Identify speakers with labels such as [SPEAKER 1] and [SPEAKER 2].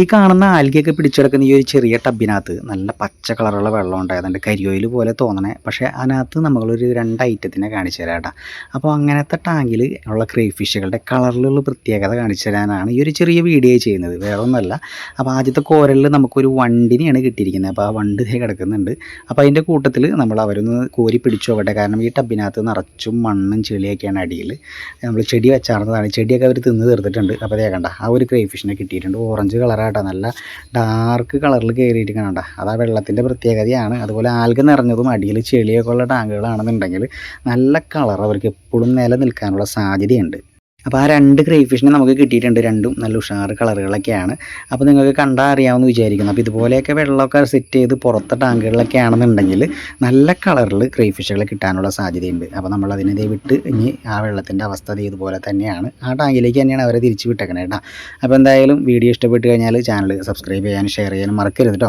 [SPEAKER 1] ഈ കാണുന്ന ആൽഗയൊക്കെ പിടിച്ചെടുക്കുന്ന ഈ ഒരു ചെറിയ ടബിനകത്ത് നല്ല പച്ച കളറുള്ള വെള്ളം ഉണ്ടായത് അതിന്റെ കരിയോയിൽ പോലെ തോന്നണേ. പക്ഷേ അതിനകത്ത് നമ്മളൊരു രണ്ട് ഐറ്റത്തിനെ കാണിച്ചു തരാം കേട്ടോ. അപ്പോൾ അങ്ങനത്തെ ടാങ്കിൽ ഉള്ള ക്രേഫിഷുകളുടെ കളറിലുള്ള പ്രത്യേകത കാണിച്ചു തരാനാണ് ഈ ഒരു ചെറിയ വീഡിയോ ചെയ്യുന്നത്. വേറെ ഒന്നുമല്ല അപ്പോൾ ആദ്യത്തെ കോരലിൽ നമുക്കൊരു വണ്ടിനെയാണ് കിട്ടിയിരിക്കുന്നത്. അപ്പോൾ ആ വണ്ട് ദേ കിടക്കുന്നുണ്ട്. അപ്പോൾ അതിന്റെ കൂട്ടത്തിൽ നമ്മൾ അവരൊന്ന് കോരി പിടിച്ചു നോക്കട്ടെ. കാരണം ഈ ടബിനകത്ത് നിറച്ചും മണ്ണും ചെളിയൊക്കെയാണ് അടിയിൽ. നമ്മൾ ചെടി വെച്ചാർന്നതാണ്. ചെടിയൊക്കെ അവർ തിന്ന് തീർത്തിട്ടുണ്ട്. അപ്പോൾ അതേ കണ്ട ആ ഒരു ക്രേ ഫിഷിനെ കിട്ടിയിട്ടുണ്ട്. ഓറഞ്ച് കളറാട്ടോ നല്ല ഡാർക്ക് കളറിൽ കയറിയിട്ട് കണ്ട? അത് ആ വെള്ളത്തിന്റെ പ്രത്യേകതയാണ്. അതുപോലെ ആൽഗ നിറഞ്ഞതും അടിയിൽ ചെളിയൊക്കെ ഉള്ള ടാങ്കുകളാണെന്നുണ്ടെങ്കിൽ നല്ല കളർ അവർക്ക് എപ്പോഴും നിലനിൽക്കാനുള്ള സാധ്യതയുണ്ട്. അപ്പോൾ ആ രണ്ട് ക്രേ ഫിഷിനെ നമുക്ക് കിട്ടിയിട്ടുണ്ട്. രണ്ടും നല്ല ഉഷാറ് കളറുകളൊക്കെയാണ്. അപ്പോൾ നിങ്ങൾക്ക് കണ്ടാൽ അറിയാമെന്ന് വിചാരിക്കുന്നു. അപ്പോൾ ഇതുപോലെയൊക്കെ വെള്ളമൊക്കെ സെറ്റ് ചെയ്ത് പുറത്തെ ടാങ്കുകളിലൊക്കെ ആണെന്നുണ്ടെങ്കിൽ നല്ല കളറിൽ ക്രേ ഫിഷുകൾ കിട്ടാനുള്ള സാധ്യതയുണ്ട്. അപ്പോൾ നമ്മൾ അതിനെ വിട്ട് ഇനി ആ വെള്ളത്തിന്റെ അവസ്ഥ ഇതുപോലെ തന്നെയാണ്. ആ ടാങ്കിലേക്ക് തന്നെയാണ് അവരെ തിരിച്ച് വിട്ടേക്കണേ കേട്ടോ. അപ്പോൾ എന്തായാലും വീഡിയോ ഇഷ്ടപ്പെട്ട് കഴിഞ്ഞാൽ ചാനൽ സബ്സ്ക്രൈബ് ചെയ്യാനും ഷെയർ ചെയ്യാനും മറക്കരുത് കേട്ടോ